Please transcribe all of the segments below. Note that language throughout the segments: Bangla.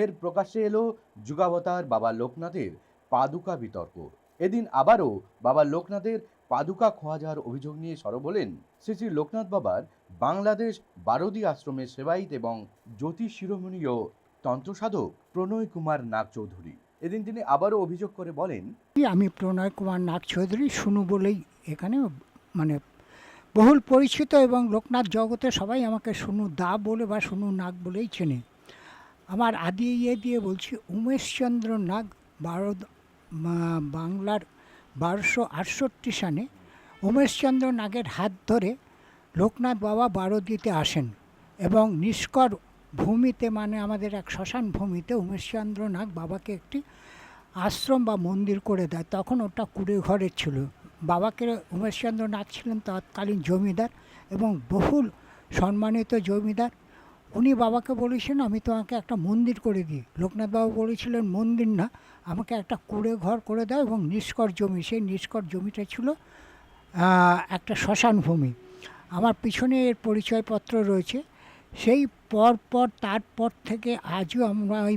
ফের প্রকাশ্যে এলো যুগাবতার বাবা লোকনাথের পাদুকা বিতর্ক। এদিন আবারও বাবা লোকনাথের পাদুকা খোয়া যাওয়ার অভিযোগ নিয়ে সরব হলেন শ্রী শ্রী লোকনাথ বাবার বাংলাদেশ বারদী আশ্রমের সেবায়িত এবং জ্যোতিষ শিরোমণীয় তন্ত্রসাধক প্রণয় কুমার নাগ চৌধুরী এদিন তিনি আবারও অভিযোগ করে বলেন আমি প্রণয় কুমার নাগ চৌধুরী শুনু বলেই এখানে মানে বহুল পরিচিত এবং লোকনাথ জগতে সবাই আমাকে শুনু দা বলে বা শুনু নাগ বলেই চেনে। আমার আদি ইয়ে দিয়ে বলছি, উমেশচন্দ্র নাগ বারো বাংলার বারোশো আটষট্টি সালে উমেশচন্দ্র নাগের হাত ধরে লোকনাথ বাবা বারোদিতে আসেন এবং নিষ্কর ভূমিতে মানে আমাদের এক শ্মশান ভূমিতে উমেশচন্দ্র নাগ বাবাকে একটি আশ্রম বা মন্দির করে দেয়। তখন ওটা কুড়ে ঘরের ছিল। বাবাকে উমেশচন্দ্র নাথ ছিলেন তৎকালীন জমিদার এবং বহুল সম্মানিত জমিদার। উনি বাবাকে বলেছেন, আমি তোমাকে একটা মন্দির করে দিই। লোকনাথ বাবু বলেছিলেন, মন্দির না, আমাকে একটা কুড়ে ঘর করে দাও এবং নিষ্কর জমি, সেই নিষ্কর জমিটা ছিল একটা শ্মশান ভূমি। আমার পিছনে এর পরিচয়পত্র রয়েছে। সেই পর পর তারপর থেকে আজও আমরা ওই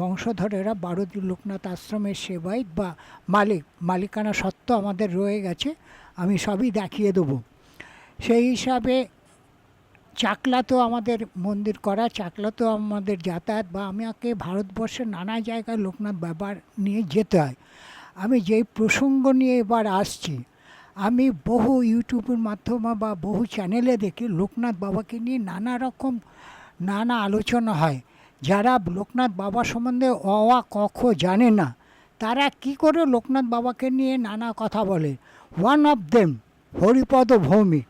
বংশধরেরা বারোদি লোকনাথ আশ্রমের সেবাই বা মালিক, মালিকানা সত্ত্ব আমাদের রয়ে গেছে। আমি সবই দেখিয়ে দেবো। সেই হিসাবে চাকলাতেও আমাদের মন্দির করা, চাকলা তো আমাদের যাতায়াত বা আমাকে ভারতবর্ষের নানা জায়গায় লোকনাথ ব্যাপার নিয়ে যেতে হয়। আমি যেই প্রসঙ্গ নিয়ে এবার আসছি, আমি বহু ইউটিউবের মাধ্যমে বা বহু চ্যানেলে দেখি লোকনাথ বাবাকে নিয়ে নানা রকম নানা আলোচনা হয়। যারা লোকনাথ বাবা সম্বন্ধে অ আ ক খ জানে না, তারা কি করে লোকনাথ বাবাকে নিয়ে নানা কথা বলে? One of them Haripada Bhowmik,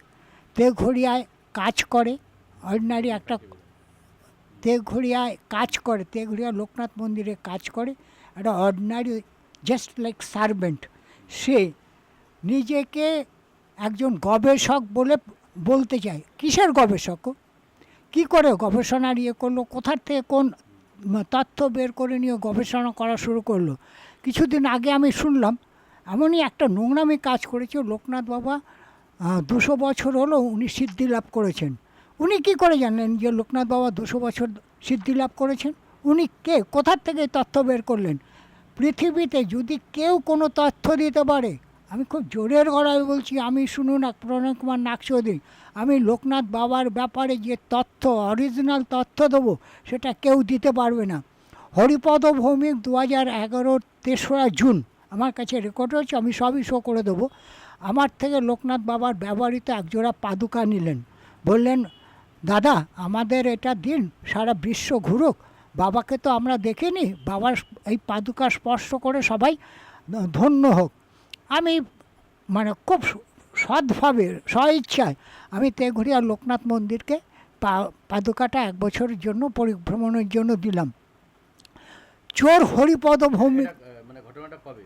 তেঘড়িয়ায় কাজ করে। অর্ডিনারি একটা তেঘড়িয়ায় কাজ করে, তেঘড়িয়া লোকনাথ মন্দিরে কাজ করে। একটা অর্ডিনারি জাস্ট লাইক সার্ভেন্ট সে নিজেকে একজন গবেষক বলে বলতে চায়। কিসের গবেষক? কি করে গবেষণার ইয়ে করল? কোথার থেকে কোন তথ্য বের করে নিয়ে গবেষণা করা শুরু করল? কিছুদিন আগে আমি শুনলাম, এমনই একটা নোংরামি কাজ করেছে লোকনাথ বাবা। দুশো বছর হলো উনি সিদ্ধি লাভ করেছেন। উনি কি করে জানলেন যে লোকনাথ বাবা দুশো বছর সিদ্ধি লাভ করেছেন? উনি কে? কোথার থেকে তথ্য বের করলেন? পৃথিবীতে যদি কেউ কোনো তথ্য দিতে পারে, আমি খুব জোরের গলায় বলছি, আমি শুনুন না প্রণয় কুমার নাগ চৌধুরী, আমি লোকনাথ বাবার ব্যাপারে যে তথ্য, অরিজিনাল তথ্য দেবো, সেটা কেউ দিতে পারবে না। হরিপদ ভৌমিক দু হাজার এগারোর তেসরা জুন, আমার কাছে রেকর্ড হচ্ছে আমি সবই শো করে দেবো। আমার থেকে লোকনাথ বাবার ব্যবহৃত একজোড়া পাদুকা নিলেন। বললেন, দাদা, আমাদের এটা দিন, সারা বিশ্ব ঘুরুক। বাবাকে তো আমরা দেখিনি। বাবার এই পাদুকা স্পর্শ করে সবাই ধন্য হোক। আমি মানে খুব সৎভাবে, স্বইচ্ছায় আমি তেঘরিয়া লোকনাথ মন্দিরকে পাদুকাটা এক বছরের জন্য পরিভ্রমণের জন্য দিলাম। চোর হরিপদ ভৌমিক মানে ঘটনাটা কবে?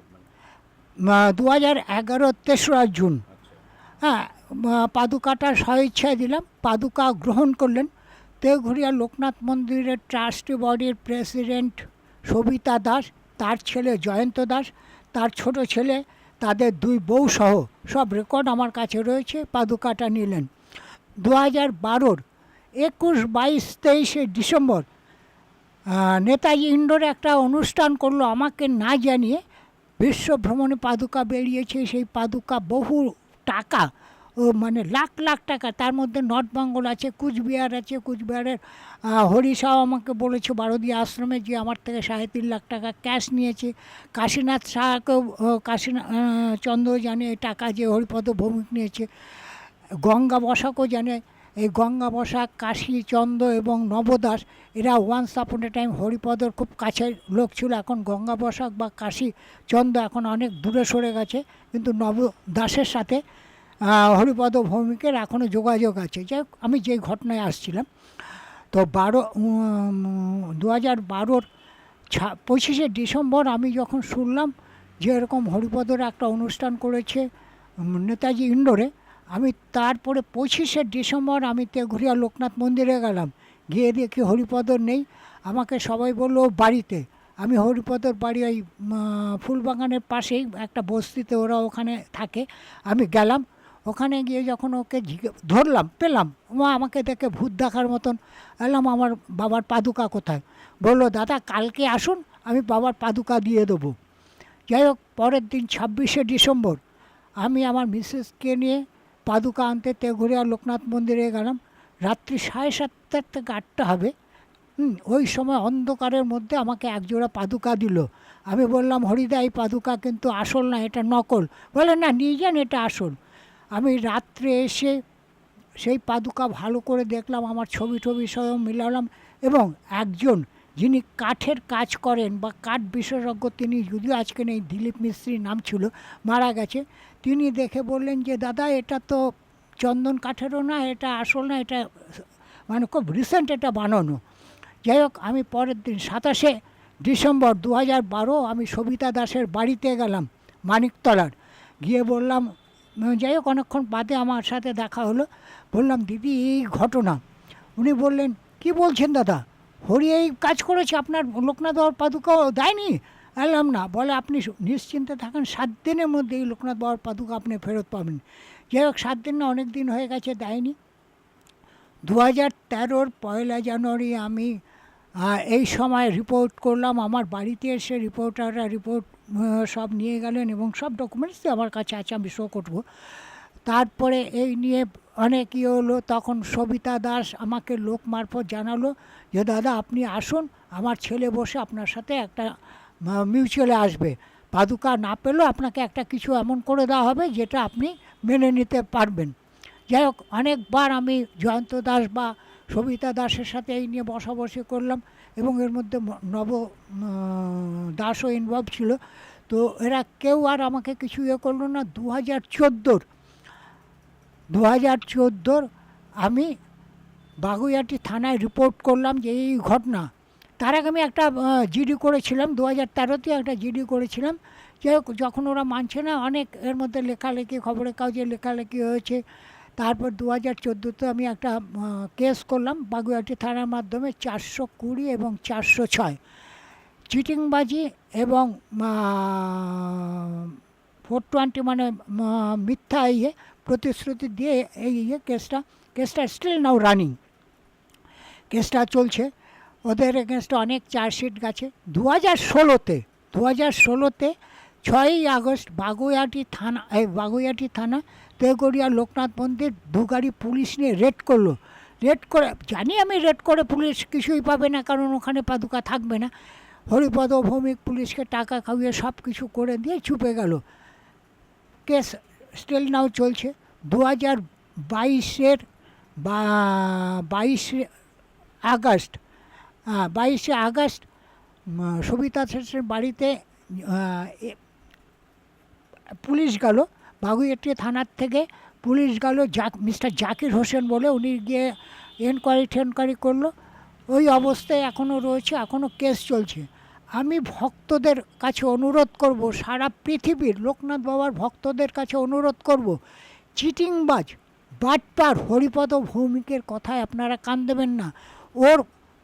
দু হাজার এগারো তেসরা জুন। হ্যাঁ পাদুকাটা স্বইচ্ছায় দিলাম, পাদুকা গ্রহণ করলেন। তেঘরিয়া লোকনাথ মন্দিরের ট্রাস্টি বডির প্রেসিডেন্ট সবিতা দাস, তার ছেলে জয়ন্ত দাস, তার ছোট ছেলে, তাদের দুই বউ সহ সব রেকর্ড আমার কাছে রয়েছে, পাদুকাটা নিলেন। দু হাজার বারোর একুশ বাইশ তেইশে ডিসেম্বর নেতাজি ইন্ডোরে একটা অনুষ্ঠান করল আমাকে না জানিয়ে বিশ্ব ভ্রমণে পাদুকা বেরিয়েছে, সেই পাদুকা বহু টাকা মানে লাখ লাখ টাকা। তার মধ্যে নর্থ বেঙ্গল আছে, কুচবিহার আছে, কুচবিহারের হরিশাহ আমাকে বলেছে বারোদি আশ্রমে যে আমার থেকে সাড়ে তিন লাখ টাকা ক্যাশ নিয়েছে। কাশীনাথ শাহকেও কাশীনাথ চন্দ্র জানে, টাকা যে হরিপদ ভৌমিক নিয়েছে। গঙ্গা বসাকও জানে। এই গঙ্গা বসাক, কাশী চন্দ্র এবং নবদাস, এরা ওয়ান্স আপন এ টাইম হরিপদর খুব কাছের লোক ছিল। এখন গঙ্গা বসাক বা কাশী চন্দ্র এখন অনেক দূরে সরে গেছে। কিন্তু নবদাসের সাথে হরিপদ ভৌমিকের এখনও যোগাযোগ আছে। যাই আমি যে ঘটনায় আসছিলাম, তো বারো দু হাজার বারোর ছা, পঁচিশে ডিসেম্বর আমি যখন শুনলাম যে এরকম হরিপদর একটা অনুষ্ঠান করেছে নেতাজি ইন্ডোরে আমি তারপরে পঁচিশে ডিসেম্বর আমি তেঘুরিয়া লোকনাথ মন্দিরে গেলাম। গিয়ে দেখি হরিপদর নেই। আমাকে সবাই বলল বাড়িতে। আমি হরিপদর বাড়ি ওই ফুলবাগানের পাশেই একটা বস্তিতে ওরা ওখানে থাকে। আমি গেলাম। ওখানে গিয়ে যখন ওকে ধরলাম, পেলাম। ও আমাকে দেখে ভূত দেখার মতন। এলাম, আমার বাবার পাদুকা কোথায়? বলল, দাদা, কালকে আসুন, আমি বাবার পাদুকা দিয়ে দেবো। যাই হোক, পরের দিন ছাব্বিশে ডিসেম্বর আমি আমার মিসেসকে নিয়ে পাদুকা আনতে তেঘরিয়া লোকনাথ মন্দিরে গেলাম। রাত্রি সাড়ে সাতটার থেকে আটটা হবে। হুম, ওই সময় অন্ধকারের মধ্যে আমাকে একজোড়া পাদুকা দিল। আমি বললাম হরিদা এই পাদুকা কিন্তু আসল না এটা নকল। বলে না নিয়ে যান এটা আসল। আমি রাত্রে এসে সেই পাদুকা ভালো করে দেখলাম আমার ছবি টবি সহ মিলালাম এবং একজন যিনি কাঠের কাজ করেন বা কাঠ বিশেষজ্ঞ, তিনি যদিও আজকে নেই, দিলীপ মিস্ত্রির নাম ছিল, মারা গেছে। তিনি দেখে বললেন যে, দাদা, এটা তো চন্দন কাঠেরও না, এটা আসল না, এটা মানে খুব রিসেন্ট এটা বানানো। যাই হোক, আমি পরের দিন সাতাশে ডিসেম্বর দু হাজার বারো আমি সবিতা দাসের বাড়িতে গেলাম, মানিকতলার। গিয়ে বললাম, যাই হোক, অনেকক্ষণ বাদে আমার সাথে দেখা হলো। বললাম, দিদি, এই ঘটনা। উনি বললেন, কি বলছেন দাদা? হরি এই কাজ করেছে, আপনার লোকনাথ বাবার পাদুকাও দেয়নি? এলাম না। বলে, আপনি নিশ্চিন্তে থাকেন, সাত দিনের মধ্যে এই লোকনাথ বাবার পাদুকা আপনি ফেরত পাবেন। যাই হোক, সাত দিন না, অনেক দিন হয়ে গেছে, দেয়নি। দু হাজার তেরোর পয়লা জানুয়ারি আমি এই সময় রিপোর্ট করলাম, আমার বাড়িতে এসে রিপোর্টাররা রিপোর্ট সব নিয়ে গেলেন এবং সব ডকুমেন্টস আমার কাছে আছে, আমি শো করব। তারপরে এই নিয়ে অনেক ইয়ে হলো, তখন সবিতা দাস আমাকে লোক মারফত জানালো যে, দাদা, আপনি আসুন, আমার ছেলে বসে আপনার সাথে একটা মিউচুয়ালে আসবে। পাদুকা না পেলেও আপনাকে একটা কিছু এমন করে দেওয়া হবে যেটা আপনি মেনে নিতে পারবেন। যাই হোক, অনেকবার আমি জয়ন্ত দাস বা সবিতা দাসের সাথে এই নিয়ে বসাবসি করলাম এবং এর মধ্যে নব দাসও ইনভলভ ছিল। তো এরা কেউ আর আমাকে কিছু ইয়ে করল না। দু হাজার চোদ্দোর দু হাজার চোদ্দোর আমি বাগুইয়াটি থানায় রিপোর্ট করলাম যে এই ঘটনা। তার আগে আমি একটা জিডি করেছিলাম, দু হাজার তেরোতে একটা জিডি করেছিলাম। যে যখন ওরা মানছে না, অনেক এর মধ্যে লেখালেখি, খবরের কাগজে লেখালেখি হয়েছে। তারপর দু হাজার চোদ্দোতে আমি একটা কেস করলাম বাগুইয়াটি থানার মাধ্যমে চারশো কুড়ি এবং চারশো ছয়। চিটিংবাজি এবং ফোর টোয়েন্টি মানে মিথ্যা ইয়ে প্রতিশ্রুতি দিয়ে এই ইয়ে কেসটা কেসটা স্টিল নাও রানিং কেসটা চলছে। ওদের এগেনস্টে অনেক চার্জশিট গেছে। দু হাজার ষোলোতে দু হাজার ষোলোতে ছয়ই আগস্ট বাগুইয়াটি থানা, এই বাগুইয়াটি থানা তেগড়িয়া লোকনাথ মন্দির দু গাড়ি পুলিশ নিয়ে রেড করল। রেড করে, জানি আমি রেড করে পুলিশ কিছুই পাবে না, কারণ ওখানে পাদুকা থাকবে না। হরিপদ ভৌমিক পুলিশকে টাকা খাইয়ে সব কিছু করে দিয়ে চুপে গেল। কেস স্টিল নাও চলছে। দু হাজার বাইশের বা বাইশে আগস্ট হ্যাঁ বাইশে আগস্ট সবিতা শেষের বাড়িতে পুলিশ গেল। বাগুইয়াটি থানার থেকে পুলিশ গেল জাক, মিস্টার জাকির হোসেন বলে। উনি গিয়ে এনকোয়ারি টেনকোয়ারি করল। ওই অবস্থায় এখনও রয়েছে, এখনও কেস চলছে। আমি ভক্তদের কাছে অনুরোধ করব, সারা পৃথিবীর লোকনাথ বাবার ভক্তদের কাছে অনুরোধ করব, চিটিংবাজ বাটপার হরিপদ ভৌমিকের কথায় আপনারা কান দেবেন না। ওর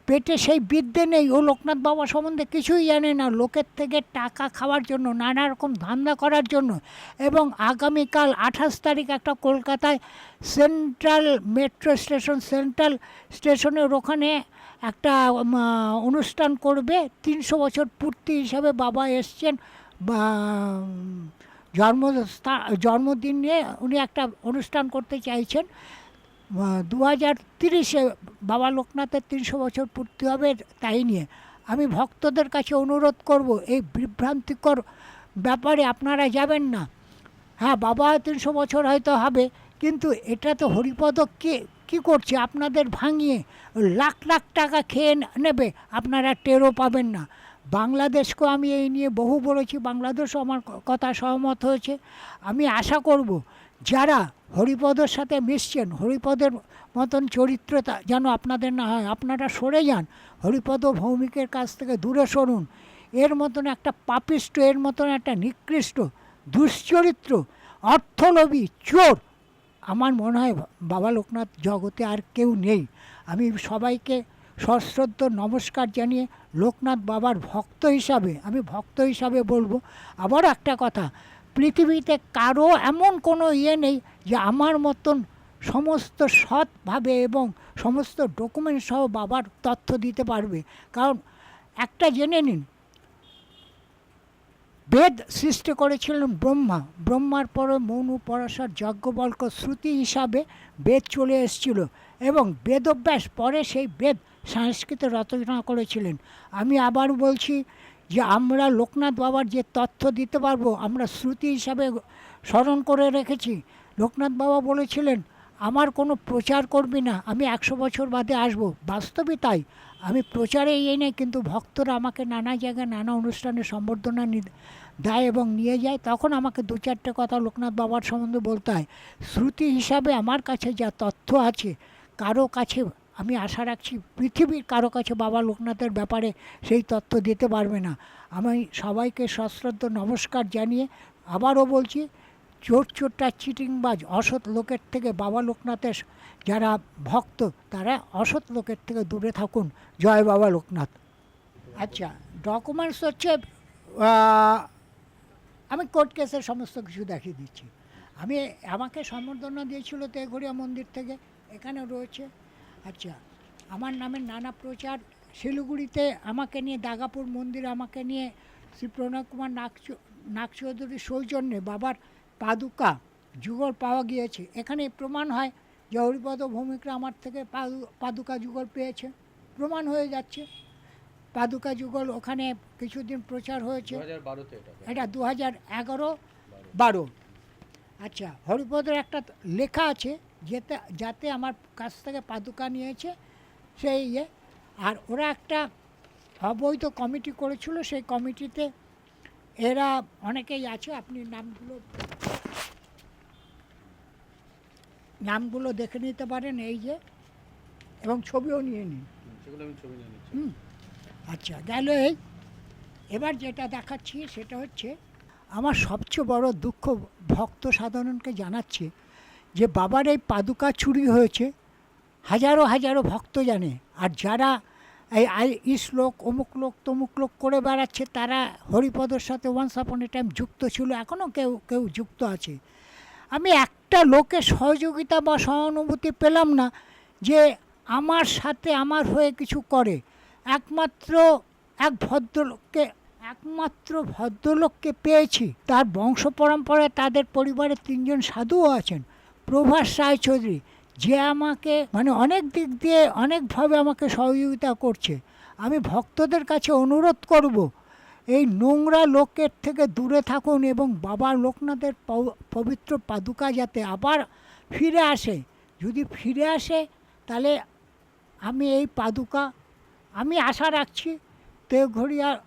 পেটে সেই বিদ্যে নেই, ও লোকনাথ বাবা সম্বন্ধে কিছুই জানে না। লোকের থেকে টাকা খাওয়ার জন্য, নানা রকম ধান্দা করার জন্য এবং আগামীকাল আঠাশ তারিখ একটা কলকাতায় সেন্ট্রাল মেট্রো স্টেশন, সেন্ট্রাল স্টেশনের ওখানে একটা অনুষ্ঠান করবে, তিনশো বছর পূর্তি হিসাবে বাবা এসছেন, বা, জন্ম জন্মদিন নিয়ে উনি একটা অনুষ্ঠান করতে চাইছেন। দু হাজার তিরিশে বাবা লোকনাথের তিনশো বছর পূর্তি হবে তাই নিয়ে। আমি ভক্তদের কাছে অনুরোধ করব, এই বিভ্রান্তিকর ব্যাপারে আপনারা যাবেন না। হ্যাঁ বাবা তিনশো বছর হয়তো হবে, কিন্তু এটা তো হরিপদ কে কী করছে? আপনাদের ভাঙিয়ে লাখ লাখ টাকা খেয়ে নেবে। আপনারা টেরও পাবেন না। বাংলাদেশকেও আমি এই নিয়ে বহু বলেছি, বাংলাদেশও আমার কথা সহমত হয়েছে। আমি আশা করব যারা হরিপদর সাথে মিশছেন, হরিপদের মতন চরিত্রতা যেন আপনাদের না হয়, আপনারা সরে যান। হরিপদ ভৌমিকের কাছ থেকে দূরে সরুন। এর মতন একটা পাপিষ্ট, এর মতন একটা নিকৃষ্ট, দুশ্চরিত্র, অর্থলোভী, চোর আমার মনে হয় বাবা লোকনাথ জগতে আর কেউ নেই। আমি সবাইকে সশ্রদ্ধ নমস্কার জানিয়ে লোকনাথ বাবার ভক্ত হিসাবে, আমি ভক্ত হিসাবে বলব। আবার একটা কথা, পৃথিবীতে কারও এমন কোনো ইয়ে নেই যে আমার মতন সমস্ত সৎভাবে এবং সমস্ত ডকুমেন্ট সহ বাবার তথ্য দিতে পারবে। কারণ একটা জেনে নিন বেদ সৃষ্টি করেছিলেন ব্রহ্মা। ব্রহ্মার পরে মনু পরাশর যজ্ঞবল্ক শ্রুতি হিসাবে বেদ চলে এসেছিল এবং বেদভ্যাস পরে সেই বেদ সংস্কৃত রচনা করেছিলেন। আমি আবার বলছি যে আমরা লোকনাথ বাবার যে তথ্য দিতে পারব, আমরা শ্রুতি হিসাবে স্মরণ করে রেখেছি। লোকনাথ বাবা বলেছিলেন আমার কোনো প্রচার করবি না, আমি একশো বছর বাদে আসব। বাস্তবই তাই। আমি প্রচারে এই নেই, কিন্তু ভক্তরা আমাকে নানা জায়গায় নানা অনুষ্ঠানে সম্বর্ধনা দেয় এবং নিয়ে যায়। তখন আমাকে দু চারটে কথা লোকনাথ বাবার সম্বন্ধে বলতে হয়। শ্রুতি হিসাবে আমার কাছে যা তথ্য আছে, কারও কাছে আমি আশা রাখছি পৃথিবীর কারও কাছে বাবা লোকনাথের ব্যাপারে সেই তথ্য দিতে পারবে না। আমি সবাইকে সশ্রদ্ধ নমস্কার জানিয়ে আবারও বলছি চোর চোরটা চিটিংবাজ অসৎ লোকের থেকে বাবা লোকনাথের যারা ভক্ত, তারা অসৎ লোকের থেকে দূরে থাকুন। জয় বাবা লোকনাথ। আচ্ছা ডকুমেন্টস হচ্ছে আমি কোর্ট কেসের সমস্ত কিছু দেখিয়ে দিচ্ছি। আমি, আমাকে সম্বর্ধনা দিয়েছিল তেঘরিয়া মন্দির থেকে, এখানে রয়েছে। আচ্ছা আমার নামে নানা প্রচার, শিলিগুড়িতে আমাকে নিয়ে, দাগাপুর মন্দির আমাকে নিয়ে, শ্রী প্রণয় কুমার নাগ নাগ চৌধুরীর সৌজন্যে বাবার পাদুকা যুগল পাওয়া গিয়েছে। এখানে প্রমাণ হয় যে হরিপদ ভৌমিকরা আমার থেকে পাদু- পাদুকা যুগল পেয়েছে। প্রমাণ হয়ে যাচ্ছে। পাদুকা যুগল ওখানে কিছুদিন প্রচার হয়েছে। এটা। দু হাজার এগারো বারো। আচ্ছা হরিপদের একটা লেখা আছে যেতে যাতে আমার কাছ থেকে পাদুকা নিয়েছে সেই ইয়ে। আর ওরা একটা অবৈধ কমিটি করেছিল সেই কমিটিতে এরা অনেকেই আছে আপনি নামগুলো নামগুলো দেখে নিতে পারেন এই যে এবং ছবিও নিয়ে নিন। হুম আচ্ছা গেল এই এবার যেটা দেখাচ্ছি সেটা হচ্ছে আমার সবচেয়ে বড় দুঃখ ভক্ত সাধারণকে জানাচ্ছে যে বাবার এই পাদুকা চুরি হয়েছে হাজারো হাজারো ভক্ত জানে আর যারা এই আই ইস লোক অমুক লোক, তমুক লোক করে বেড়াচ্ছে, তারা হরিপদর সাথে ওয়ান্স আপন এ টাইম যুক্ত ছিল, এখনও কেউ কেউ যুক্ত আছে। আমি একটা লোকের সহযোগিতা বা সহানুভূতি পেলাম না যে আমার সাথে আমার হয়ে কিছু করে। একমাত্র এক ভদ্রলোককে, একমাত্র ভদ্রলোককে পেয়েছি। তার বংশ পরম্পরায় তাদের পরিবারে তিনজন সাধুও আছেন, প্রভাস রায়চৌধুরী। যে আমাকে মানে অনেক দিক দিয়ে অনেকভাবে আমাকে সহযোগিতা করছে। আমি ভক্তদের কাছে অনুরোধ করব, এই নোংরা লোকের থেকে দূরে থাকুন এবং বাবা লোকনাথের পব- পবিত্র পাদুকা যাতে আবার ফিরে আসে। যদি ফিরে আসে, তাহলে আমি এই পাদুকা, আমি আশা রাখছি দেওঘড়িয়া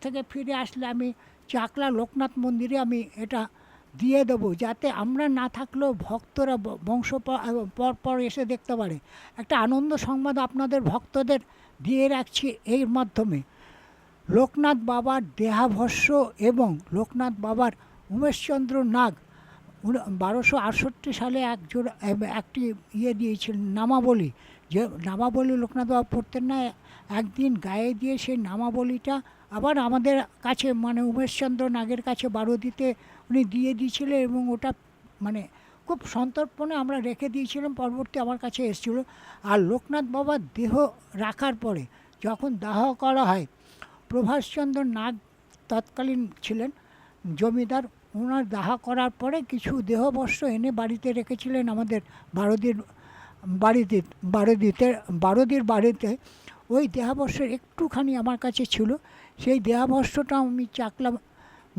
থেকে ফিরে আসলে আমি চাকলা লোকনাথ মন্দিরে আমি এটা দিয়ে দেবো যাতে আমরা না থাকলেও ভক্তরা বংশ প- আহ, পর পর এসে দেখতে পারে। একটা আনন্দ সংবাদ আপনাদের ভক্তদের দিয়ে রাখছি এর মাধ্যমে। লোকনাথ বাবার দেহাভস্য এবং লোকনাথ বাবার উমেশচন্দ্র নাগ বারোশো আটষট্টি সালে এক জোড়া এম- একটি ইয়ে দিয়েছিলেন নামাবলী। যে নামাবলী লোকনাথ বাবা পড়তেন না একদিন গায়ে দিয়ে সেই নামাবলীটা আবার আমাদের কাছে মানে উমেশচন্দ্র নাগের কাছে বারোদিতে উনি দিয়ে দিয়েছিলেন এবং ওটা মানে খুব সন্তর্পণে আমরা রেখে দিয়েছিলাম, পরবর্তী আমার কাছে এসেছিল। আর লোকনাথ বাবার দেহ রাখার পরে যখন দাহ করা হয় প্রভাষচন্দ্র নাগ তৎকালীন ছিলেন জমিদার ওনার দাহ করার পরে কিছু দেহবস্ত্র এনে বাড়িতে রেখেছিলেন আমাদের বারোদির, বাড়িতে, বারোদিতে, বারোদির বাড়িতে। ওই দেহাবস্ত্রের একটুখানি আমার কাছে ছিল। সেই দেহাবস্ত্রটা আমি চাকলা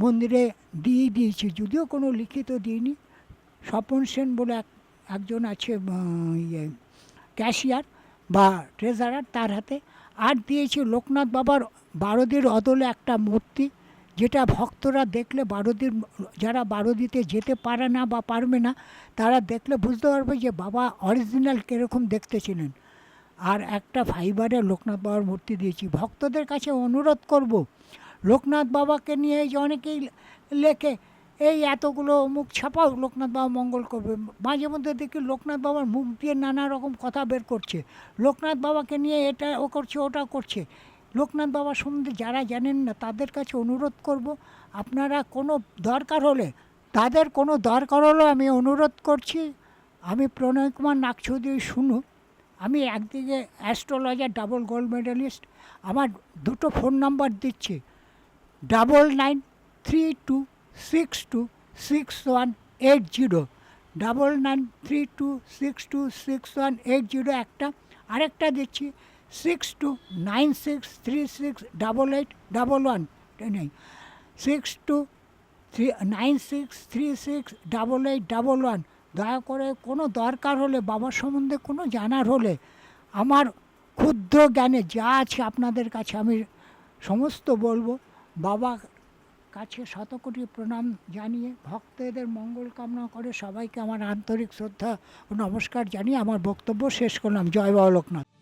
মন্দিরে দিয়ে দিয়েছি, যদিও কোনো লিখিত দিইনি। স্বপন সেন বলে এক, একজন আছে ইয়ে ক্যাশিয়ার বা ট্রেজারার তার হাতে। আর দিয়েছি লোকনাথ বাবার বারোদির অদলে একটা মূর্তি, যেটা ভক্তরা দেখলে বারোদির, যারা বারোদিতে যেতে পারে না বা পারবে না, তারা দেখলে বুঝতে পারবে যে বাবা অরিজিনাল কীরকম দেখতে ছিলেন। আর একটা ফাইবারের লোকনাথ বাবার মূর্তি দিয়েছি। ভক্তদের কাছে অনুরোধ করব লোকনাথ বাবাকে নিয়ে যে অনেকেই লেখে, এই এতগুলো মুখ ছাপাও, লোকনাথ বাবা মঙ্গল করবে। মাঝে মধ্যে দেখি লোকনাথ বাবার মুখ দিয়ে নানা রকম কথা বের করছে। লোকনাথ বাবাকে নিয়ে এটা ও করছে, ওটা করছে। লোকনাথ বাবা সম্বন্ধে যারা জানেন না, তাদের কাছে অনুরোধ করব, আপনারা কোনো দরকার হলে, তাদের কোনো দরকার হলে আমি অনুরোধ করছি। আমি প্রণয় কুমার নাগ চৌধুরী শুনু। আমি একদিকে অ্যাস্ট্রোলজার, ডাবল গোল্ড মেডেলিস্ট। আমার দুটো ফোন নাম্বার দিচ্ছি। Double nine three two six two six one eight zero double nine three two six two six one eight zero একটা, আরেকটা দিচ্ছি six two nine six three six double eight double one নেই? Six two three nine six three six double eight double one দয়া করে কোনো দরকার হলে বাবার সম্বন্ধে কোনো জানার হলে, আমার ক্ষুদ্র জ্ঞানে যা আছে আপনাদের কাছে আমি সমস্ত বলব। বাবা কাছে শতকোটি প্রণাম জানিয়ে ভক্তদের মঙ্গল কামনা করে সবাইকে আমার আন্তরিক শ্রদ্ধা ও নমস্কার জানিয়ে আমার বক্তব্য শেষ করলাম। জয় বাবা লোকনাথ।